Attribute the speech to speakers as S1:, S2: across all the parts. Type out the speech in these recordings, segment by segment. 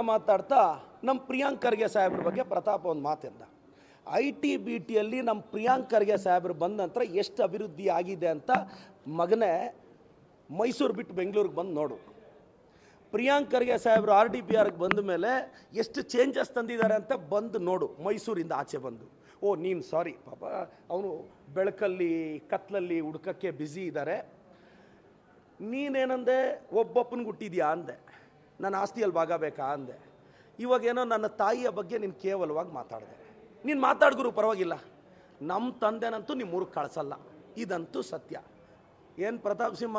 S1: ಮಾತಾಡ್ತಾ ನಮ್ಮ ಪ್ರಿಯಾಂಕ್ ಖರ್ಗೆ ಸಾಹೇಬ್ರ ಬಗ್ಗೆ ಪ್ರತಾಪ್ ಒಂದು ಮಾತಿಂದ ಐ ಟಿ, ಬಿ ಟಿಯಲ್ಲಿ ನಮ್ಮ ಪ್ರಿಯಾಂಕ್ ಖರ್ಗೆ ಸಾಹೇಬ್ರು ಬಂದ ನಂತರ ಎಷ್ಟು ಅಭಿವೃದ್ಧಿ ಆಗಿದೆ ಅಂತ ಮಗನೇ ಮೈಸೂರು ಬಿಟ್ಟು ಬೆಂಗಳೂರಿಗೆ ಬಂದು ನೋಡು. ಪ್ರಿಯಾಂಕ್ ಖರ್ಗೆ ಸಾಹೇಬ್ರು ಆರ್ ಡಿ ಪಿ ಆರ್ಗೆ ಬಂದ ಮೇಲೆ ಎಷ್ಟು ಚೇಂಜಸ್ ತಂದಿದ್ದಾರೆ ಅಂತ ಬಂದು ನೋಡು, ಮೈಸೂರಿಂದ ಆಚೆ ಬಂದು. ಓ, ನೀನು ಸಾರಿ ಪಾಪ, ಅವನು ಬೆಳಕಲ್ಲಿ, ಕತ್ಲಲ್ಲಿ, ಹುಡ್ಕಕ್ಕೆ ಬ್ಯುಸಿ ಇದ್ದಾರೆ ನೀನೇನಂದೆ? ಒಬ್ಬಪ್ಪನಿಗೆ ಹುಟ್ಟಿದ್ಯಾ ಅಂದೆ. ನನ್ನ ಆಸ್ತಿಯಲ್ಲಿ ಭಾಗ ಬೇಕಾ ಅಂದೆ. ಇವಾಗೇನೋ ನನ್ನ ತಾಯಿಯ ಬಗ್ಗೆ ನೀನು ಕೇವಲವಾಗಿ ಮಾತಾಡಿದೆ. ನೀನು ಮಾತಾಡ್ಗುರು ಪರವಾಗಿಲ್ಲ. ನಮ್ಮ ತಂದೆನಂತೂ ನಿಮ್ಮ ಊರಿಗೆ ಕಳಿಸಲ್ಲ. ಇದಂತೂ ಸತ್ಯ. ಏನು ಪ್ರತಾಪ್ ಸಿಂಹ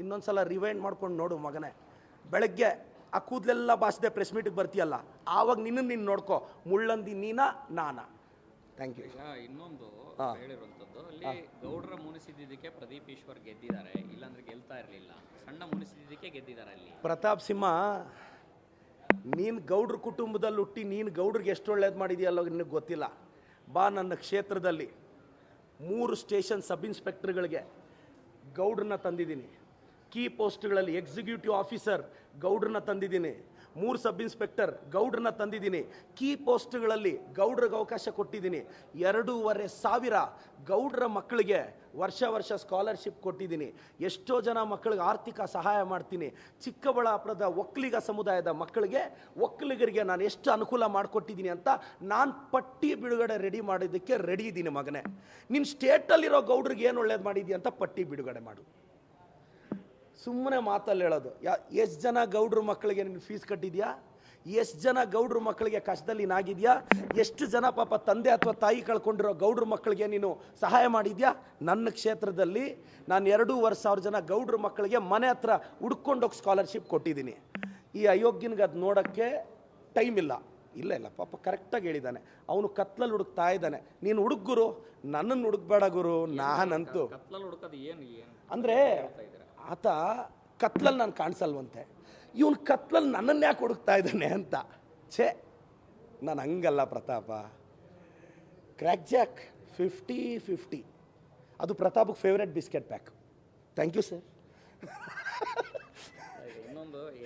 S1: ಇನ್ನೊಂದು ಸಲ ರಿವೈಂಡ್ ಮಾಡ್ಕೊಂಡು ನೋಡು ಮಗನೇ. ಬೆಳಗ್ಗೆ ಆ ಕೂದಲೆಲ್ಲ ಬಾಸ್ದೆ ಪ್ರೆಸ್ ಮೀಟಿಗೆ ಬರ್ತೀಯಲ್ಲ ಆವಾಗ ನಿನ್ನ ನೀನು ನೋಡ್ಕೋ. ಮುಳ್ಳಂದಿ ನೀನಾ ನಾನಾ. ಥ್ಯಾಂಕ್ ಯು
S2: ಇನ್ನೊಂದು. ಹೇಳಿರುವಂಥದ್ದು ಅಲ್ಲಿ ಗೌಡ್ರ ಮುನಿಸಿದ್ದಕ್ಕೆ ಪ್ರದೀಪ್ ಈಶ್ವರ್ ಗೆದ್ದಿದ್ದಾರೆ ಇಲ್ಲಾಂದ್ರೆ ಗೆಲ್ತಾ ಇರಲಿಲ್ಲ. ಗೆದ್ದಿದ್ದಾರೆ ಅಲ್ಲಿ.
S1: ಪ್ರತಾಪ್ ಸಿಂಹ, ನೀನು ಗೌಡ್ರ ಕುಟುಂಬದಲ್ಲಿ ಹುಟ್ಟಿ ನೀನು ಗೌಡ್ರಿಗೆ ಎಷ್ಟು ಒಳ್ಳೇದು ಮಾಡಿದೆಯಲ್ಲೋ ನಿನಗೆ ಗೊತ್ತಿಲ್ಲ. ಬಾ ನನ್ನ ಕ್ಷೇತ್ರದಲ್ಲಿ. ಮೂರು ಸ್ಟೇಷನ್ ಸಬ್ ಇನ್ಸ್ಪೆಕ್ಟರ್ಗಳಿಗೆ ಗೌಡ್ರನ್ನ ತಂದಿದ್ದೀನಿ. ಕೀ ಪೋಸ್ಟ್ಗಳಲ್ಲಿ ಎಕ್ಸಿಕ್ಯೂಟಿವ್ ಆಫೀಸರ್ ಗೌಡ್ರನ್ನ ತಂದಿದ್ದೀನಿ. ಮೂರು ಸಬ್ ಇನ್ಸ್ಪೆಕ್ಟರ್ ಗೌಡ್ರನ್ನ ತಂದಿದ್ದೀನಿ. ಕೀ ಪೋಸ್ಟ್ಗಳಲ್ಲಿ ಗೌಡ್ರಿಗೆ ಅವಕಾಶ ಕೊಟ್ಟಿದ್ದೀನಿ. ಎರಡೂವರೆ ಸಾವಿರ ಗೌಡ್ರ ಮಕ್ಕಳಿಗೆ ವರ್ಷ ವರ್ಷ ಸ್ಕಾಲರ್ಶಿಪ್ ಕೊಟ್ಟಿದ್ದೀನಿ. ಎಷ್ಟೋ ಜನ ಮಕ್ಕಳಿಗೆ ಆರ್ಥಿಕ ಸಹಾಯ ಮಾಡ್ತೀನಿ. ಚಿಕ್ಕಬಳ್ಳಾಪುರದ ಒಕ್ಕಲಿಗ ಸಮುದಾಯದ ಮಕ್ಕಳಿಗೆ ಒಕ್ಕಲಿಗರಿಗೆ ನಾನು ಎಷ್ಟು ಅನುಕೂಲ ಮಾಡಿಕೊಟ್ಟಿದ್ದೀನಿ ಅಂತ ನಾನು ಪಟ್ಟಿ ಬಿಡುಗಡೆ ರೆಡಿ ಮಾಡಿದ್ದಕ್ಕೆ ರೆಡಿ ಇದ್ದೀನಿ ಮಗನೇ. ನಿನ್ನ ಸ್ಟೇಟಲ್ಲಿರೋ ಗೌಡ್ರಿಗೆ ಏನು ಒಳ್ಳೇದು ಮಾಡಿದ್ದೀಯ ಅಂತ ಪಟ್ಟಿ ಬಿಡುಗಡೆ ಮಾಡು. ಸುಮ್ಮನೆ ಮಾತಲ್ಲಿ ಹೇಳೋದು. ಯಾ ಎಷ್ಟು ಜನ ಗೌಡ್ರ ಮಕ್ಕಳಿಗೆ ನೀನು ಫೀಸ್ ಕಟ್ಟಿದ್ಯಾ? ಎಷ್ಟು ಜನ ಗೌಡ್ರ ಮಕ್ಕಳಿಗೆ ಕಷ್ಟದಲ್ಲಿ ನಾಗಿದ್ಯಾ? ಎಷ್ಟು ಜನ ಪಾಪ ತಂದೆ ಅಥವಾ ತಾಯಿ ಕಳ್ಕೊಂಡಿರೋ ಗೌಡ್ರ ಮಕ್ಕಳಿಗೆ ನೀನು ಸಹಾಯ ಮಾಡಿದ್ಯಾ? ನನ್ನ ಕ್ಷೇತ್ರದಲ್ಲಿ ನಾನು ಎರಡೂವರೆ ಸಾವಿರ ಜನ ಗೌಡ್ರ ಮಕ್ಕಳಿಗೆ ಮನೆ ಹತ್ರ ಹುಡ್ಕೊಂಡೋಗಿ ಸ್ಕಾಲರ್ಶಿಪ್ ಕೊಟ್ಟಿದ್ದೀನಿ. ಈ ಅಯೋಗ್ಯನಿಗೆ ಅದು ನೋಡೋಕ್ಕೆ ಟೈಮ್ ಇಲ್ಲ. ಇಲ್ಲ ಇಲ್ಲ ಪಾಪ ಕರೆಕ್ಟಾಗಿ ಹೇಳಿದ್ದಾನೆ ಅವನು ಕತ್ಲಲ್ಲಿ ಹುಡುಕ್ತಾ ಇದ್ದಾನೆ. ನೀನು ಹುಡುಗ್ಗುರು ನನ್ನನ್ನು ಹುಡುಕ್ಬೇಡ ಗುರು. ನಾನಂತೂ.
S2: ಕತ್ಲಲ್ಲಿ ಹುಡುಕೋದು ಏನು ಏನು?
S1: ಅಂದರೆ ಆತ ಕತ್ಲಲ್ಲಿ ನಾನು ಕಾಣಿಸಲ್ವಂತೆ. ಇವನು ಕತ್ಲಲ್ಲಿ ನನ್ನನ್ನು ಯಾಕೆ ಹುಡುಕ್ತಾ ಇದ್ದಾನೆ ಅಂತ. ಛೇ, ನಾನು ಹಂಗಲ್ಲ Pratap. Krack Jack fifty fifty ಅದು ಪ್ರತಾಪಕ್ಕೆ favourite biscuit pack thank you sir
S2: ಇನ್ನೊಂದು